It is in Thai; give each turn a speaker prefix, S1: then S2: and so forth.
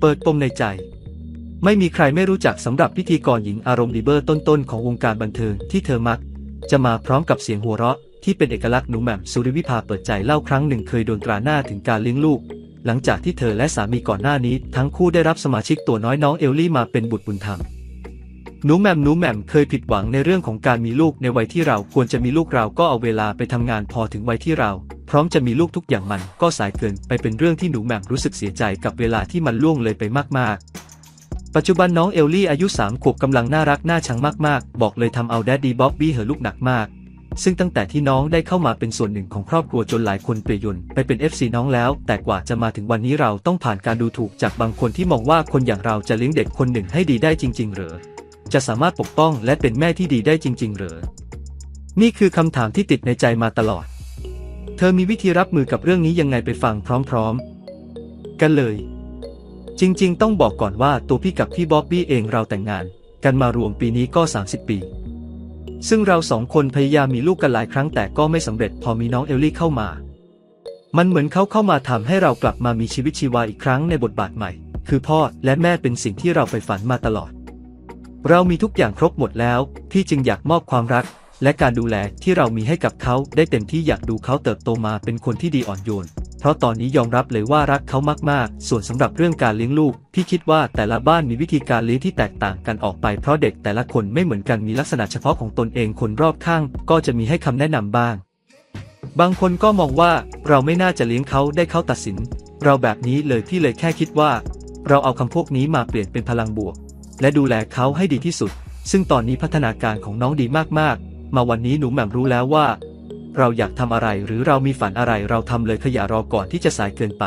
S1: เปิดปมในใจ ไม่มีใครไม่รู้จักสำหรับพิธีกรหญิงอารมณ์ดีเบอร์ต้นๆของวงการบันเทิงที่เธอมัก จะมาพร้อมกับเสียงหัวเราะ ที่เป็นเอกลักษณ์หนูแหม่มสุริวิภาเปิดใจเล่าครั้งหนึ่งเคยโดนตราหน้าถึงการเลี้ยงลูก หลังจากที่เธอและสามีก่อนหน้านี้ ทั้งคู่ได้รับสมาชิกตัวน้อยน้องเอลลี่มาเป็นบุตรบุญธรรมหนูแหม่มหนูแหม่มเคยผิดหวังในเรื่องของการมีลูกในวัยที่เราควรจะมีลูกเราก็เอาเวลาไปทำงานพอถึงวัยที่เรา พร้อมจะมีลูกทุกอย่างมันก็สายเกินไปเป็นเรื่องที่หนูแหม่มรู้สึกเสียใจกับเวลาที่มันล่วงเลยไปมากๆปัจจุบันน้องเอลลี่อายุ3ขวบกำลังน่ารักน่าชังมากๆ บอกเลยทำเอาแดดดี้บ๊อบบี้เหอลูกหนักมาก ซึ่งตั้งแต่ที่น้องได้เข้ามาเป็นส่วนหนึ่งของครอบครัวจนหลายคนเปลี่ยนไปเป็น FC น้องแล้ว แต่กว่าจะมาถึงวันนี้เราต้องผ่านการดูถูกจากบางคนที่มองว่าคนอย่างเราจะเลี้ยงเด็กคนหนึ่งให้ดีได้จริงๆเหรอจะสามารถปกป้องและเป็นแม่ที่ดีได้จริงๆเหรอนี่คือคำถามที่ติดในใจมาตลอด เธอมีวิธีรับมือกับเรื่องนี้ยังไงไปฟังพร้อมๆ กันเลย จริงๆ ต้องบอกก่อนว่าตัวพี่กับพี่บ๊อบบี้เองเราแต่งงาน กันมารวมปีนี้ก็ 30 ปี ซึ่งเราสองคนพยายามมีลูกกันหลายครั้งแต่ก็ไม่สำเร็จพอมีน้องเอลลี่เข้ามา มันเหมือนเขาเข้ามาทำให้เรากลับมามีชีวิตชีวาอีกครั้งในบทบาทใหม่ คือพ่อและแม่เป็นสิ่งที่เราใฝ่ฝันมาตลอด เรามีทุกอย่างครบหมดแล้วพี่จึงอยากมอบความรัก และการดูแลที่เรามีให้กับเขาได้เต็มที่อยากดูเขาเติบโตมาเป็นคนที่ดีอ่อนโยน เพราะตอนนี้ยอมรับเลยว่ารักเขามากๆ ส่วนสำหรับเรื่องการเลี้ยงลูก พี่คิดว่าแต่ละบ้านมีวิธีการเลี้ยงที่แตกต่างกันออกไปเพราะเด็กแต่ละคนไม่เหมือนกันมีลักษณะเฉพาะของตนเองคนรอบข้าง ก็จะมีให้คำแนะนำบ้าง บางคนก็มองว่าเราไม่น่าจะเลี้ยงเขาได้เขาตัดสิน เราแบบนี้เลยพี่เลยแค่คิดว่า เราเอาคำพวกนี้มาเปลี่ยนเป็นพลังบวก และดูแลเขาให้ดีที่สุด ซึ่งตอนนี้พัฒนาการของน้องดีมากๆ มาวันนี้หนูแหม่มรู้แล้วว่า เราอยากทำอะไรหรือเรามีฝันอะไรเราทำเลยขอย่ารอก่อนที่จะสายเกินไป